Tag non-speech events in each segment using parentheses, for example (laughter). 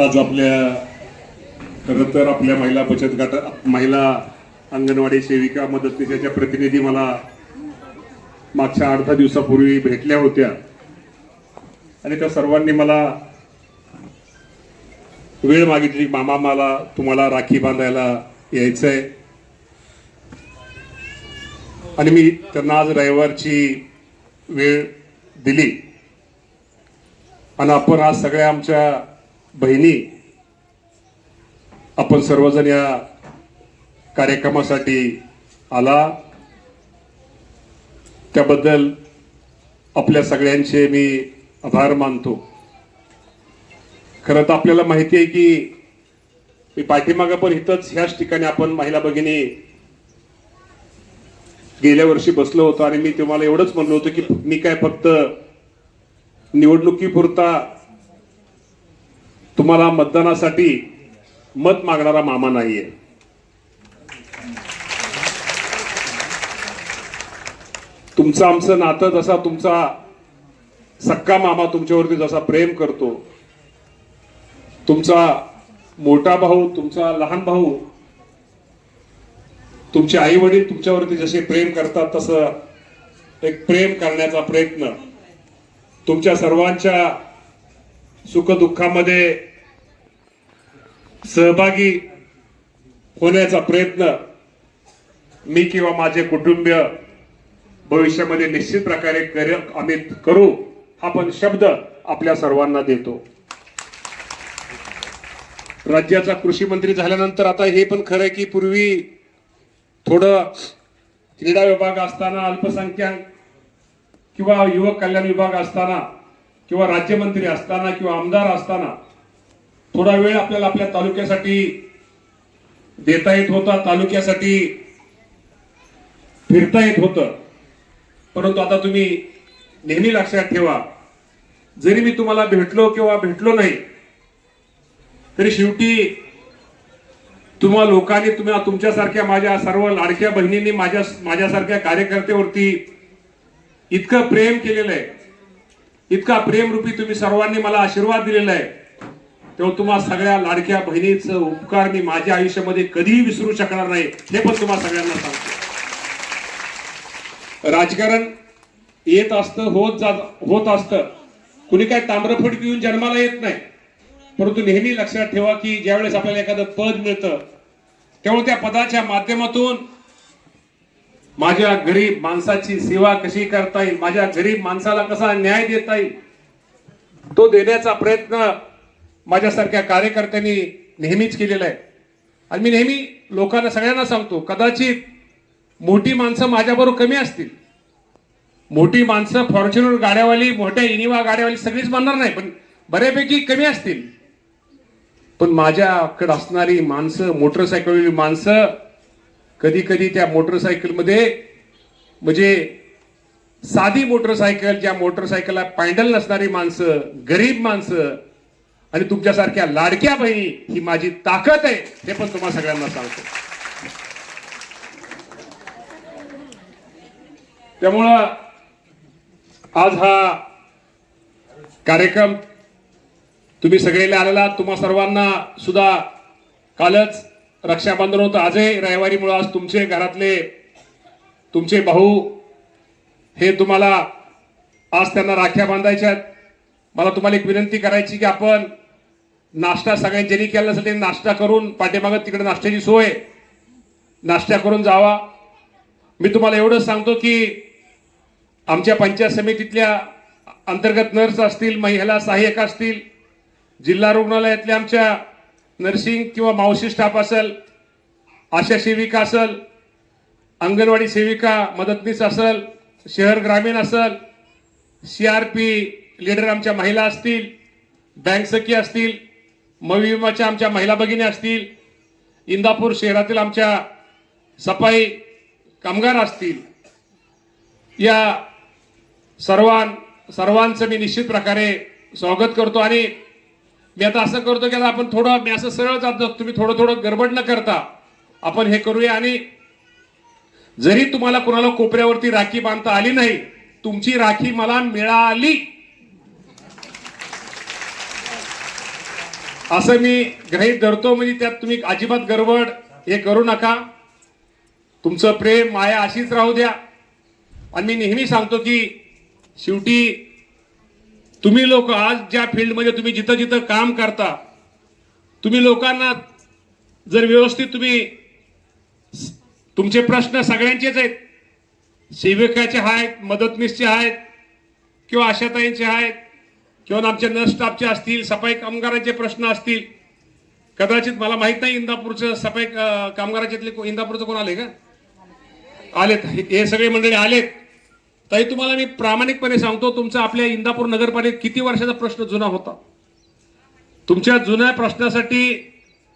आज आपल्या खरं तर आपल्या महिला बचत गट महिला अंगणवाडी सेविका मदतनीसाच्या प्रतिनिधी मला मागच्या आठ दहा दिवसापूर्वी भेटल्या होत्या. आणि त्या सर्वांनी मला वेळ मागितली मामा मला तुम्हाला राखी बांधायला यायचं आहे आणि मी त्यांना आज रविवारची वेळ दिली. आणि आपण आज सगळ्या आमच्या बहिणी आपण सर्वजण या कार्यक्रमासाठी आला. त्याबद्दल आपल्या सगळ्यांचे मी आभार मानतो. खरं तर आपल्याला माहिती आहे की मी पाठीमागं पण इथंच ह्याच ठिकाणी आपण महिला भगिनी गेल्या वर्षी बसलो होतो आणि मी तुम्हाला एवढंच म्हणलो होतो की मी काय फक्त निवडणुकीपुरता तुम्हाला मतदानासाठी मत मागणारा मामा नाहीये. तुमचं आमचं नातं जसा तुमचा सक्का मामा तुमच्यावरती जसा प्रेम करतो तुमचा मोठा भाऊ तुमचा लहान भाऊ तुमचे आई वडील तुमच्यावरती जसे प्रेम करतात तसं एक प्रेम करण्याचा प्रयत्न तुमच्या सर्वांच्या सुखदुःखामध्ये सहभागी होण्याचा प्रयत्न मी किंवा माझे कुटुंबीय भविष्यामध्ये निश्चित प्रकारे कर आम्ही करू हा पण शब्द आपल्या सर्वांना देतो. राज्याचा कृषी मंत्री झाल्यानंतर आता हे पण खरं आहे की पूर्वी थोडं क्रीडा विभाग असताना अल्पसंख्याक किंवा युवक कल्याण विभाग असताना किंवा राज्यमंत्री असताना किंवा आमदार असताना थोडा वेळ आपल्याला आपल्या तालुक्यासाठी देता येत होता तालुक्यासाठी फिरता येत होतं. परंतु आता तुम्ही नेहमी लक्षात ठेवा जरी मी तुम्हाला भेटलो किंवा भेटलो नाही तरी शेवटी तुम्हा लोकांनी तुम्ही तुमच्यासारख्या माझ्या सर्व लाडक्या बहिणींनी माझ्या माझ्यासारख्या कार्यकर्त्यावरती इतकं प्रेम केलेलं आहे. इतका प्रेमरूपी तुम्ही सर्वांनी मला आशीर्वाद दिलेला आहे. तेव्हा तुम्हा सगळ्या लाडक्या बहिणीचं उपकार मी माझ्या आयुष्यामध्ये कधीही विसरू शकणार नाही हे पण तुम्हा सगळ्यांना सांगतो. राजकारण येत असतं होत जात होत असतं. कुणी काय ताम्रफट घेऊन जन्माला येत नाही. परंतु नेहमी लक्षात ठेवा की ज्यावेळेस आपल्याला एखादं पद मिळतं त्यामुळे त्या पदाच्या माध्यमातून माझ्या गरीब माणसाची सेवा कशी करता येईल माझ्या गरीब माणसाला कसा न्याय देता येईल तो देण्याचा प्रयत्न माझ्यासारख्या कार्यकर्त्यांनी नेहमीच केलेलं आहे. आणि मी नेहमी लोकांना सगळ्यांना सांगतो कदाचित मोठी माणसं माझ्याबरोबर कमी असतील. मोठी माणसं फॉर्च्युनर गाड्यावाली मोठ्या इनिवा गाड्यावाली सगळीच बनणार नाही पण बऱ्यापैकी कमी असतील. पण माझ्याकडे असणारी माणसं मोटरसायकलवरील माणसं कधी कधी त्या मोटरसायकलमध्ये म्हणजे साधी मोटरसायकल ज्या मोटरसायकलला पॅन्डल नसणारी माणसं गरीब माणसं आणि तुमच्यासारख्या लाडक्या बहिणी ही माझी ताकद आहे हे पण तुम्हाला सगळ्यांना सांगतो. त्यामुळं आज हा कार्यक्रम तुम्ही सगळेला आलेला तुम्हा सर्वांना सुद्धा कालच रक्षाबंधन होतं. आजही रविवारीमुळं आज तुमचे घरातले तुमचे भाऊ हे तुम्हाला आज त्यांना राख्या बांधायच्या आहेत. मला तुम्हाला एक विनंती करायची की आपण नाश्ता सगळ्यांनी ज्यांनी केला नसेल नाश्ता करून पाठीमागं तिकडे नाश्त्याची सोय. नाश्ता करून जावा. मी तुम्हाला एवढंच सांगतो की आमच्या पंचायत समितीतल्या अंतर्गत नर्स असतील महिला सहाय्यक असतील जिल्हा रुग्णालयातल्या आमच्या नर्सिंग किंवा मावशी स्टाफ असेल आशा सेविका असेल अंगणवाडी सेविका मदतनीस असेल शहर ग्रामीण असेल सी आर पी लिडर आमच्या महिला असतील बँक सखी असतील मविमाच्या आमच्या महिला भगिनी असतील इंदापूर शहरातील आमच्या सफाई कामगार असतील या सर्वां सर्वांचं मी निश्चित प्रकारे स्वागत करतो आणि मी आता असं करतो की आता आपण थोडं मी असं सरळ जातो तुम्ही थोडं थोडं गडबड न करता आपण हे करूया आणि जरी तुम्हाला कोणाला कोपऱ्यावरती राखी बांधता आली नाही तुमची राखी मला मिळाली. असं मी गृहीत धरतो म्हणजे त्यात तुम्ही अजिबात गडबड हे करू नका. तुमचं प्रेम माया अशीच राहू द्या. आणि मी नेहमी सांगतो की शेवटी तुम्ही लोक आज ज्या फील्डमध्ये तुम्ही जिथं जिथं काम करता तुम्ही लोकांना जर व्यवस्थित तुम्ही तुमचे प्रश्न सगळ्यांचेच आहेत सेविकाचे आहेत मदतनीसचे आहेत किंवा आशाताईंचे आहेत किंवा आमचे नर्स स्टाफचे असतील सफाई कामगारांचे प्रश्न असतील. कदाचित मला माहीत नाही इंदापूरचं सफाई अं, कामगाराच्यातले को- इंदापूरचं कोण आले का? आलेत. हे सगळे मंडळी आलेत. तरी तुम्हाला मी प्रामाणिकपणे सांगतो तुमचा आपल्या इंदापूर नगरपालिकेत किती वर्षाचा प्रश्न जुना होता? तुमच्या जुन्या प्रश्नासाठी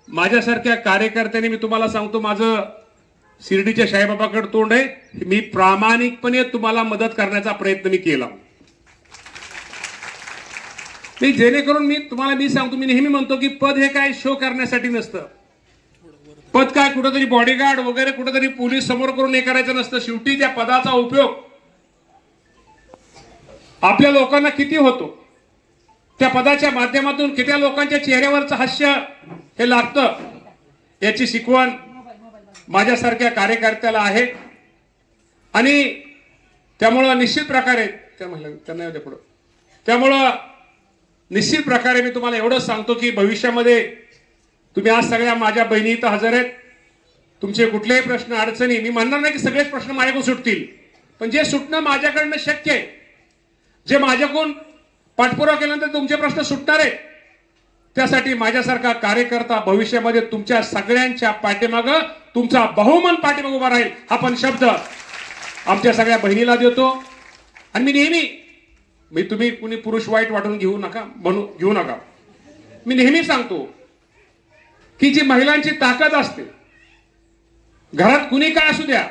माझ्यासारख्या कार्यकर्त्यांनी मी तुम्हाला सांगतो माझं शिर्डीच्या साईबाबाकडे तोंड आहे. मी प्रामाणिकपणे तुम्हाला मदत करण्याचा प्रयत्न मी केला. की जेणेकरून मी तुम्हाला मी सांगतो मी नेहमी म्हणतो की पद हे काय शो करण्यासाठी नसतं. पद काय कुठंतरी बॉडीगार्ड वगैरे कुठंतरी पोलीस समोर करून हे करायचं नसतं. शेवटी त्या पदाचा उपयोग आपल्या लोकांना किती होतो? त्या पदाच्या माध्यमातून किती लोकांच्या चेहऱ्यावरचं हास्य हे लागतं? याची शिकवण माझ्यासारख्या कार्यकर्त्याला आहे. आणि त्यामुळं निश्चित प्रकारे त्या म्हणलं त्यांना पुढं. त्यामुळं निश्चित प्रकारे मी तुम्हाला एवढंच सांगतो की भविष्यामध्ये तुम्ही आज सगळ्या माझ्या बहिणी इथं हजर आहेत. तुमचे कुठलेही प्रश्न अडचणी मी म्हणणार नाही की सगळेच प्रश्न माझ्याकडून सुटतील पण जे सुटणं माझ्याकडनं शक्य आहे जे माझ्याकडून पाठपुरावा केल्यानंतर तुमचे प्रश्न सुटणार आहेत त्यासाठी माझ्यासारखा कार्यकर्ता भविष्यामध्ये तुमच्या सगळ्यांच्या पाठीमाग तुमचा बहुमन पाठीमाग उभा राहील हा पण शब्द आमच्या सगळ्या बहिणीला देतो. आणि मी नेहमी मी तुम्ही कुणी पुरुष वाईट वाटून घेऊ नका म्हणू घेऊ नका. मी नेहमी सांगतो की जी महिलांची ताकद असते घरात कुणी काय असू द्या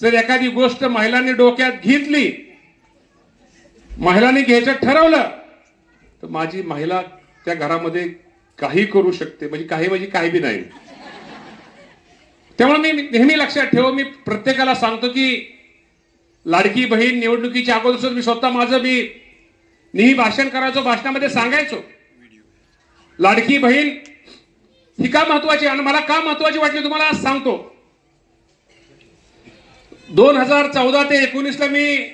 जर एखादी गोष्ट महिलांनी डोक्यात घेतली महिलांनी घ्यायचं ठरवलं तर माझी महिला त्या घरामध्ये काही करू शकते म्हणजे काही म्हणजे काही बी नाही. त्यामुळे मी नेहमी लक्षात ठेव मी प्रत्येकाला सांगतो की लाडकी बहीण निवडणुकीच्या अगोदर मी स्वतः माझं मी मी भाषण करायचो भाषणामध्ये सांगायचो. लाडकी बहीण ही का महत्वाची आणि मला का महत्वाची वाटली तुम्हाला आज सांगतो. दोन हजार चौदा ते एकोणीसला मी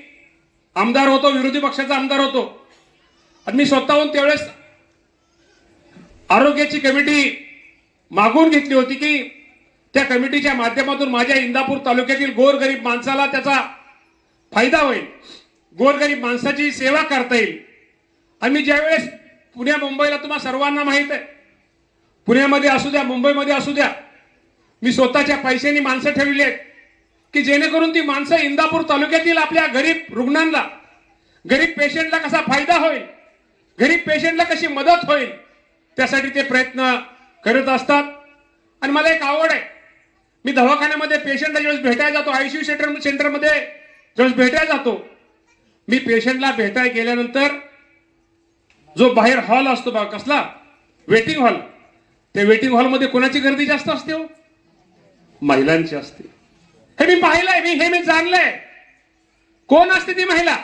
आमदार होतो विरोधी पक्षाचा आमदार होतो. आणि मी स्वतःहून त्यावेळेस आरोग्याची कमिटी मागून घेतली होती की त्या कमिटीच्या माध्यमातून माझ्या इंदापूर तालुक्यातील गोरगरीब माणसाला त्याचा फायदा होईल. गोरगरीब माणसाची सेवा करता येईल. आणि मी ज्यावेळेस पुण्या मुंबईला तुम्हा सर्वांना माहीत आहे पुण्यामध्ये असू द्या मुंबईमध्ये असू द्या मी स्वतःच्या पैशांनी माणसं ठेवली आहेत की जेणेकरून ती माणसं इंदापूर तालुक्यातील आपल्या गरीब रुग्णांना गरीब पेशंटला कसा फायदा होईल गरीब पेशंटला कशी मदत होईल त्यासाठी ते प्रयत्न करत असतात. आणि मला एक आवड आहे मी दवाखान्यामध्ये पेशंटला ज्यावेळेस भेटायला जातो आयसीयू सेंटर सेंटरमध्ये ज्यावेळेस भेटायला जातो मी पेशंटला भेटाय गेल्यानंतर जो बाहेर हॉल असतो बा कसला? वेटिंग हॉल त्या वेटिंग हॉलमध्ये कोणाची गर्दी जास्त असते हो? महिलांची असते. हे मी पाहिलंय मी हे मी जाणलंय. कोण असते ती महिला?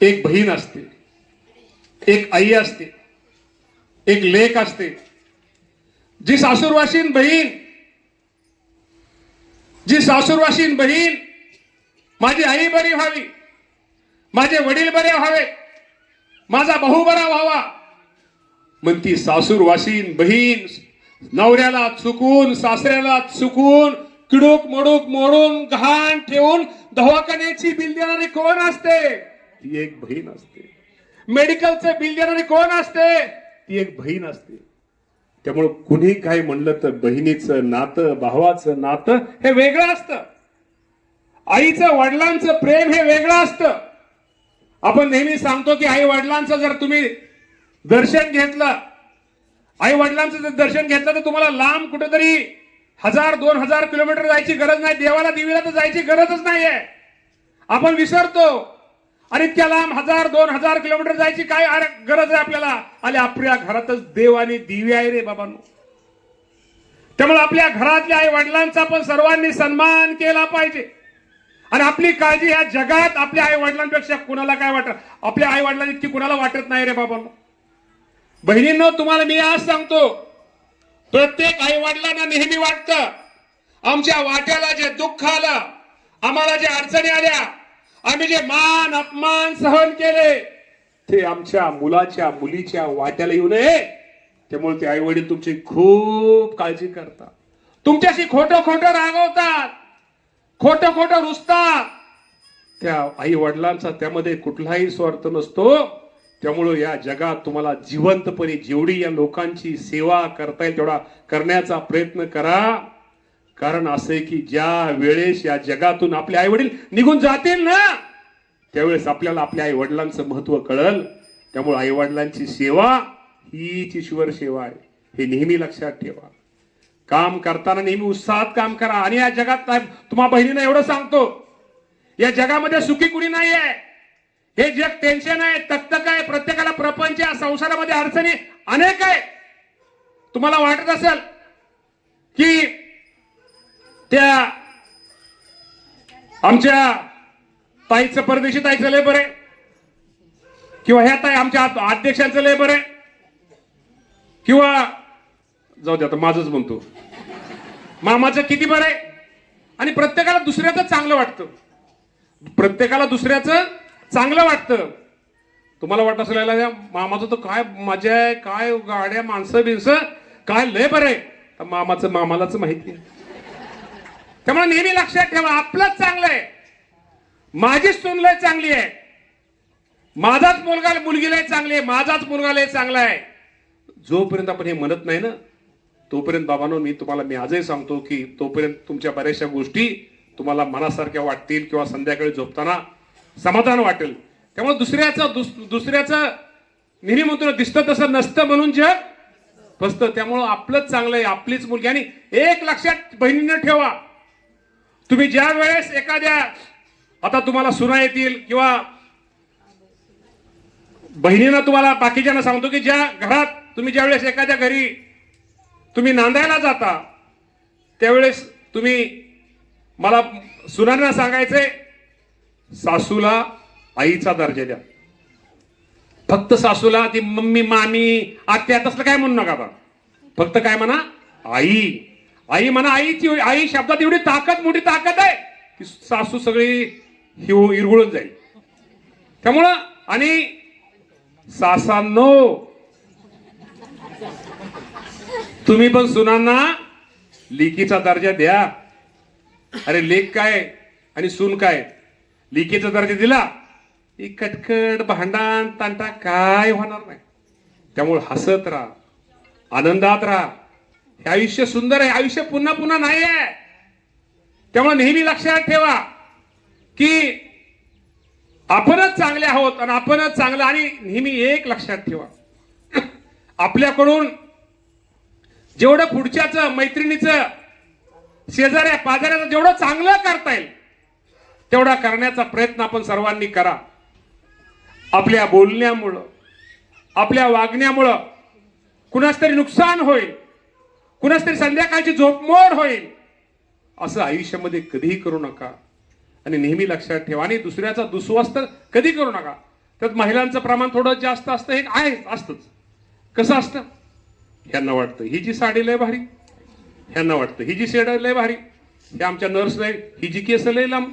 एक बहीण असते. एक आई असते. एक लेख असते. जी सासूरवासीन बहीण जी सासूरवासीन बहीण माझी आई बरी व्हावी. माझे वडील बरे व्हावे. माझा भाऊ बरा व्हावा. मग ती सासूरवाशीन बहीण नवऱ्याला चुकून सासऱ्याला चुकून किडूक मोडूक मोडून घाण ठेवून दवाखान्याची बिल देणारी कोण असते? ती एक बहीण असते. मेडिकलचं बिल देणारी कोण असते? ती एक बहीण असते. त्यामुळं कुणी काय म्हणलं तर बहिणीचं नातं भावाचं नातं हे वेगळं असतं. आईचं वडिलांचं प्रेम हे वेगळं असतं. आपण नेहमी सांगतो की आई वडिलांचं जर तुम्ही दर्शन घेतलं आई वडिलांचं जर दर्शन घेतलं तर तुम्हाला लांब कुठेतरी हजार दोन हजार किलोमीटर जायची गरज नाही. देवाला देवीला तर जायची गरजच नाहीये. आपण विसरतो. आणि इतक्या लांब हजार दोन हजार किलोमीटर जायची काय गरज आहे आपल्याला? आणि आपल्या घरातच देव आणि दिवी आहे रे बाबांनो. त्यामुळे आपल्या घरातल्या आई वडिलांचा पण सर्वांनी सन्मान केला पाहिजे. आणि आपली काळजी ह्या जगात आपल्या आई वडिलांपेक्षा कुणाला काय वाटत? आपल्या आई वडिलांनी इतकी कुणाला वाटत नाही रे बाबा. बहिणींनो तुम्हाला मी आज सांगतो प्रत्येक आई वडिलांना नेहमी वाटतं आमच्या वाट्याला जे दुःख आलं आम्हाला जे अडचणी आल्या आम्ही जे मान अपमान सहन केले ते आमच्या मुलाच्या मुलीच्या वाट्याला येऊ नये. त्यामुळे ते आई वडील तुमची खूप काळजी करतात. तुमच्याशी खोटं खोटं रागवतात. खोटं खोटं रुसता. त्या आई वडिलांचा त्यामध्ये कुठलाही स्वार्थ नसतो. त्यामुळं या जगात तुम्हाला जिवंतपणे जेवढी या लोकांची सेवा करता येईल तेवढा करण्याचा प्रयत्न करा. कारण असे की ज्या वेळेस या जगातून आपले आई वडील निघून जातील ना त्यावेळेस आपल्याला आपल्या आई वडिलांचं महत्त्व कळल. त्यामुळे आई वडिलांची सेवा हीच ईश्वर सेवा आहे. हे नेहमी लक्षात ठेवा. काम करताना नेहमी उत्साहात काम करा. आणि या जगात तुम्हा बहिणीनं एवढं सांगतो या जगामध्ये सुखी कुणी नाही आहे हे जग टेन्शन आहे तक्तक आहे प्रत्येकाला प्रपंच या संसारामध्ये अडचणी अनेक आहे. तुम्हाला वाटत असेल की त्या आमच्या ताईचं परदेशी ताईचं लय बरं आहे. किंवा ह्या ताई आमच्या अध्यक्षांचं लय बरं आहे. किंवा जाऊ दे आता माझंच म्हणतो. मामाचं किती बरं आहे? आणि प्रत्येकाला दुसऱ्याचं चांगलं वाटतं. प्रत्येकाला दुसऱ्याचं चांगलं वाटतं. तुम्हाला वाटत असेल मामाचं तर काय मजा आहे काय गाड्या माणसं बिणसं काय लय बरं आहे. तर मामाचं मामालाच माहिती आहे. त्यामुळे नेहमी लक्षात ठेवा आपलंच चांगलं आहे. माझीच सून लय चांगली आहे. माझाच मुलगा मुलगी लय चांगली आहे माझाच मुलगा लय चांगला आहे. जोपर्यंत आपण हे म्हणत नाही ना तोपर्यंत बाबांनो मी तुम्हाला मी आजही सांगतो की तोपर्यंत तुमच्या बऱ्याचशा गोष्टी तुम्हाला मनासारख्या वाटतील किंवा संध्याकाळी झोपताना समाधान वाटेल. त्यामुळे दुसऱ्याचं दुस- दुसऱ्याचं नेहमी दिसतं तसं नसतं म्हणून जग फसतं त्यामुळं आपलंच चांगलं आहे आपलीच मुलगी. आणि एक लक्षात बहिणीनं ठेवा. तुम्ही ज्या वेळेस एखाद्या आता तुम्हाला सुना येतील किंवा बहिणीनं तुम्हाला बाकीच्यांना सांगतो की ज्या घरात तुम्ही ज्या वेळेस एखाद्या घरी तुम्ही नांदायला जाता. त्यावेळेस तुम्ही मला सुनांना सांगायचंय सासूला आईचा दर्जा द्या. फक्त सासूला ती मम्मी मामी आत्या तसलं काय म्हणू नका बा. फक्त काय म्हणा आई आई म्हणा आईची आई शब्दात एवढी ताकद मोठी ताकद आहे की सासू सगळी हिव इरगुळून जाईल. त्यामुळं आणि सासांनो तुम्ही पण सुनांना लिकीचा दर्जा द्या. अरे लेख काय? आणि सून काय? लिकीचा दर्जा दिला? ही कटकट भांडण तांटा काय होणार नाही. त्यामुळे हसत राहा आनंदात राहा. हे आयुष्य सुंदर आहे आयुष्य पुन्हा पुन्हा नाही आहे. त्यामुळे नेहमी लक्षात ठेवा की आपणच चांगले आहोत आणि आपणच चांगलं आणि नेहमी एक लक्षात ठेवा. (clears throat) आपल्याकडून जेवढं पुढच्याचं मैत्रिणीचं शेजाऱ्या पाजाऱ्याचं जेवढं चांगलं करता येईल तेवढा करण्याचा प्रयत्न आपण सर्वांनी करा. आपल्या बोलण्यामुळं आपल्या वागण्यामुळं कुणास तरी नुकसान होईल कुणास तरी संध्याकाळची झोपमोड होईल असं आयुष्यामध्ये कधीही करू नका. आणि नेहमी लक्षात ठेवा आणि दुसऱ्याचा दुस्वस्त कधी करू नका. त्यात महिलांचं प्रमाण थोडं जास्त असतं हे आहे असतंच. कसं असतं? ह्यांना वाटतं. ही जी साडी लय भारी. ह्यांना वाटतं. ही जी शेड लय भारी. हे आमच्या नर्स लय ही जी केस लय लांब.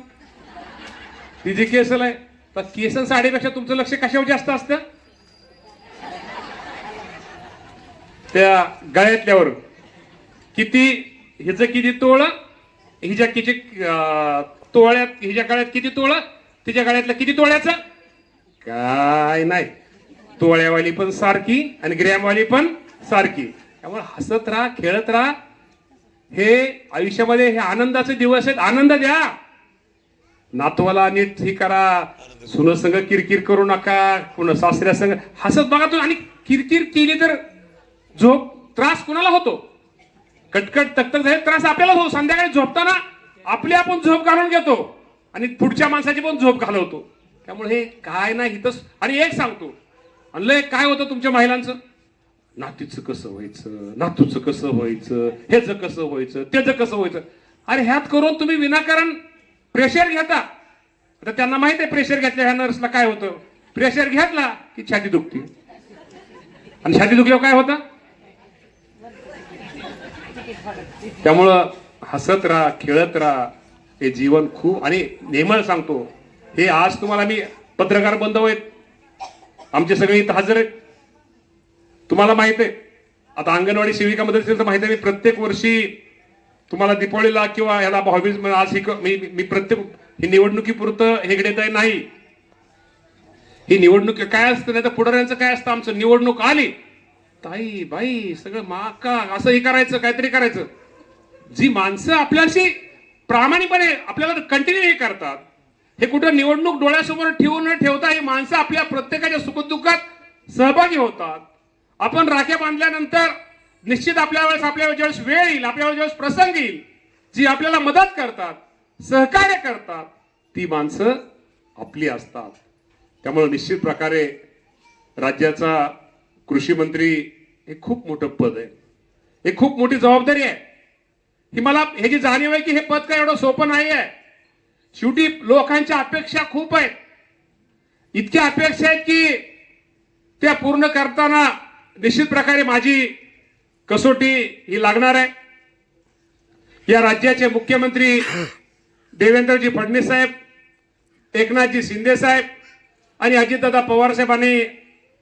ती जी केस लय. तर केस साडीपेक्षा तुमचं लक्ष कशावर जास्त असतं? त्या गळ्यातल्यावर किती हिचं किती तोळ हिच्या किती तोळ्यात हिच्या गळ्यात किती तोळ तिच्या गळ्यातलं किती तोळ्याचं? काय नाही. तोळ्यावाली पण सारखी आणि ग्रॅमवाली पण सारखी. त्यामुळे हसत राहा खेळत राहा. हे आयुष्यामध्ये हे आनंदाचे दिवस आहेत. आनंद द्या. नातवाला नीट हे करा. सुन संग किरकिर करू नका. पुन्हा सासऱ्या संग हसत बघा तू आणि किरकिर केली तर झोप त्रास कुणाला होतो? कटकट तकतक झाले त्रास आपल्याला होतो. संध्याकाळी झोपताना आपली आपण झोप घालून घेतो. आणि पुढच्या माणसाची पण झोप घालवतो. त्यामुळे हे काय नाही हितच आणि एक सांगतो. आणि लय काय होतं तुमच्या महिलांचं? नातीचं कसं व्हायचं? नातूचं कसं व्हायचं? ह्याचं कसं व्हायचं? त्याचं कसं व्हायचं? अरे ह्यात करून तुम्ही विनाकारण प्रेशर घेता. आता त्यांना माहीत आहे प्रेशर घेतल्या ह्या नर्सला काय होतं? प्रेशर घेतला की छाती दुखते. आणि छाती दुखल्यावर काय होतं? त्यामुळं हसत राहा खेळत राहा. हे जीवन खूप आणि नेमळ सांगतो हे आज तुम्हाला मी पत्रकार बंद आहेत. आमचे सगळे इथं हजर आहेत. तुम्हाला माहीत आहे. आता अंगणवाडी सेविकामध्ये असेल तर माहिती आहे मी प्रत्येक वर्षी तुम्हाला दीपावलीला किंवा ह्याला भाऊबीज आज ही मी मी प्रत्येक ही निवडणुकीपुरतं हेगडेत आहे नाही. ही निवडणूक काय असतं नाही तर पुढाऱ्यांचं काय असतं आमचं? निवडणूक आली. ताई बाई सगळं माका असं हे करायचं काहीतरी करायचं. जी माणसं आपल्याशी प्रामाणिकपणे आपल्याला कंटिन्यू हे करतात हे कुठं निवडणूक डोळ्यासमोर ठेवून न ठेवता ही माणसं आपल्या प्रत्येकाच्या सुखदुःखात सहभागी होतात. आपण राख्या बांधल्यानंतर निश्चित आपल्या वेळेस आपल्या ज्यावेळेस वेळ येईल आपल्या ज्यावेळेस प्रसंग येईल जी आपल्याला मदत करतात सहकार्य करतात ती माणसं आपली असतात. त्यामुळे निश्चित प्रकारे राज्याचा कृषी मंत्री हे खूप मोठं पद आहे. हे खूप मोठी जबाबदारी आहे. ही मला ह्याची जाणीव आहे की हे पद काय एवढं सोपं नाही आहे. शेवटी लोकांच्या अपेक्षा खूप आहेत. इतक्या अपेक्षा आहेत की त्या पूर्ण करताना निश्चित प्रकारे माझी कसोटी ही लागणार आहे. या राज्याचे मुख्यमंत्री देवेंद्रजी फडणवीस साहेब एकनाथजी शिंदे साहेब आणि अजितदादा पवार साहेबांनी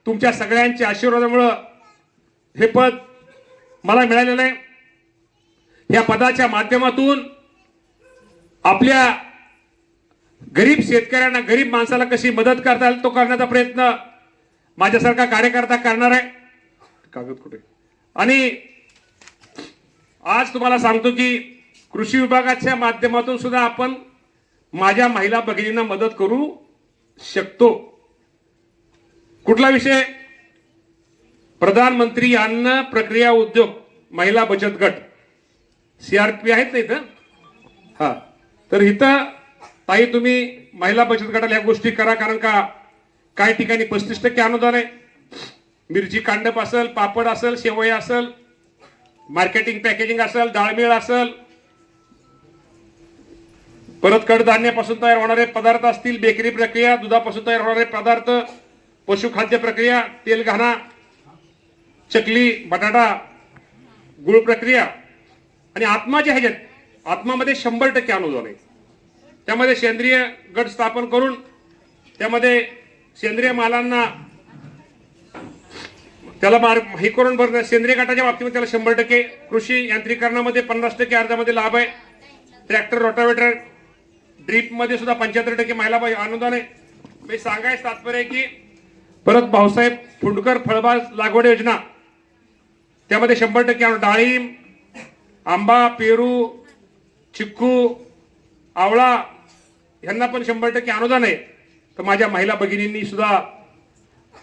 तुमच्या सगळ्यांच्या आशीर्वादामुळं हे पद मला मिळालेलं आहे. या पदाच्या माध्यमातून आपल्या गरीब शेतकऱ्यांना गरीब माणसाला कशी मदत करता येईल तो करण्याचा प्रयत्न माझ्यासारखा कार्यकर्ता करणार आहे. कागद कुठे? आणि आज तुम्हाला सांगतो की कृषी विभागाच्या माध्यमातून सुद्धा आपण माझ्या महिला भगिनींना मदत करू शकतो. कुठला विषय? प्रधानमंत्री अन्न प्रक्रिया उद्योग महिला बचत गट. सीआरपी आहेत ना इथं? हा. तर इथं ताई तुम्ही महिला बचत गटाला ह्या गोष्टी करा कारण का? काही ठिकाणी पस्तीस टक्के अनुदान आहे. मिरची कांडप असेल पापड असेल शेवया असेल मार्केटिंग पॅकेजिंग असेल डाळमेळ असेल. परत कडधान्यापासून तयार होणारे पदार्थ असतील बेकरी प्रक्रिया दुधापासून तयार होणारे पदार्थ पशुखाद्य प्रक्रिया तेलघाणा चकली बटाटा गुळ प्रक्रिया. आणि आत्मा जे ह्याच्यात आत्मामध्ये शंभर टक्के अनुदान आहे. त्यामध्ये सेंद्रिय गट स्थापन करून त्यामध्ये सेंद्रिय मालांना त्याला मार हे करून भरणं सेंद्रिय गटाच्या बाबतीमध्ये त्याला शंभर टक्के कृषी यांत्रिकरणामध्ये पन्नास टक्के अर्जामध्ये लाभ आहे. ट्रॅक्टर रोटावेटर ड्रीपमध्ये सुद्धा पंच्याहत्तर टक्के महिला अनुदान आहे. मी सांगायचं तात्पर्य की परत भाऊसाहेब फुंडकर फळबाग लागवड योजना त्यामध्ये शंभर टक्के अनु- डाळिंब आंबा पेरू चिक्कू आवळा यांना पण शंभर टक्के अनुदान आहे. तर माझ्या महिला भगिनींनी सुद्धा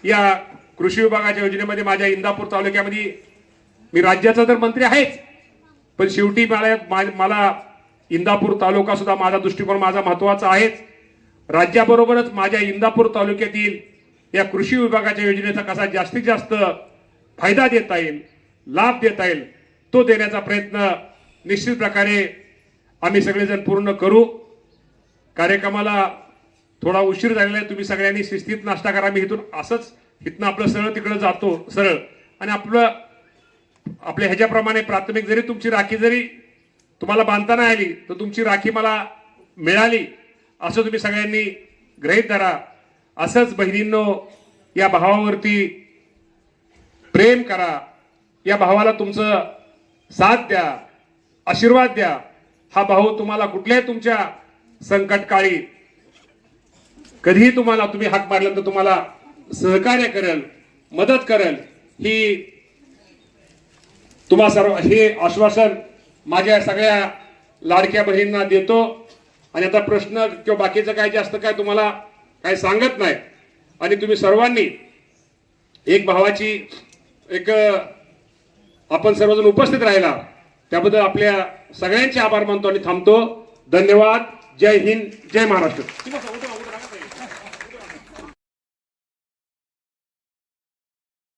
या कृषी विभागाच्या योजनेमध्ये माझ्या इंदापूर तालुक्यामध्ये मी राज्याचा तर मंत्री आहेच. पण शेवटी मला मला इंदापूर तालुका सुद्धा माझा दृष्टिकोन माझा महत्त्वाचा आहेच. राज्याबरोबरच माझ्या इंदापूर तालुक्यातील या कृषी विभागाच्या योजनेचा कसा जास्तीत जास्त फायदा देता येईल लाभ देता येईल तो देण्याचा प्रयत्न निश्चित प्रकारे आम्ही सगळेजण पूर्ण करू. कार्यक्रमाला थोडा उशीर झालेला आहे. तुम्ही सगळ्यांनी शिस्तीत नाश्ता करा. मी इथून असंच इथनं आपलं सरळ तिकडं जातो सरळ. आणि आपलं आपल्या ह्याच्याप्रमाणे प्राथमिक जरी तुमची राखी जरी तुम्हाला बांधताना आली तर तुमची राखी मला मिळाली असं तुम्ही सगळ्यांनी ग्रहित धरा. असंच बहिणींनो या भावावरती प्रेम करा. या भावाला तुमचं साथ द्या आशीर्वाद द्या. हा भाऊ तुम्हाला कुठल्याही तुमच्या संकटकाळी कधीही तुम्हाला तुम्ही हाक मारल्यानंतर तुम्हाला सहकार्य करेल मदत करेल ही तुम्हा सर्व हे आश्वासन माझ्या सगळ्या लाडक्या बहिणींना देतो. आणि आता प्रश्न किंवा बाकीचं काय जास्त काय तुम्हाला काय सांगत नाही. आणि तुम्ही सर्वांनी एक भावाची एक आपण सर्वजण उपस्थित राहिला त्याबद्दल आपल्या सगळ्यांचे आभार मानतो आणि थांबतो. धन्यवाद. जय हिंद. जय महाराष्ट्र.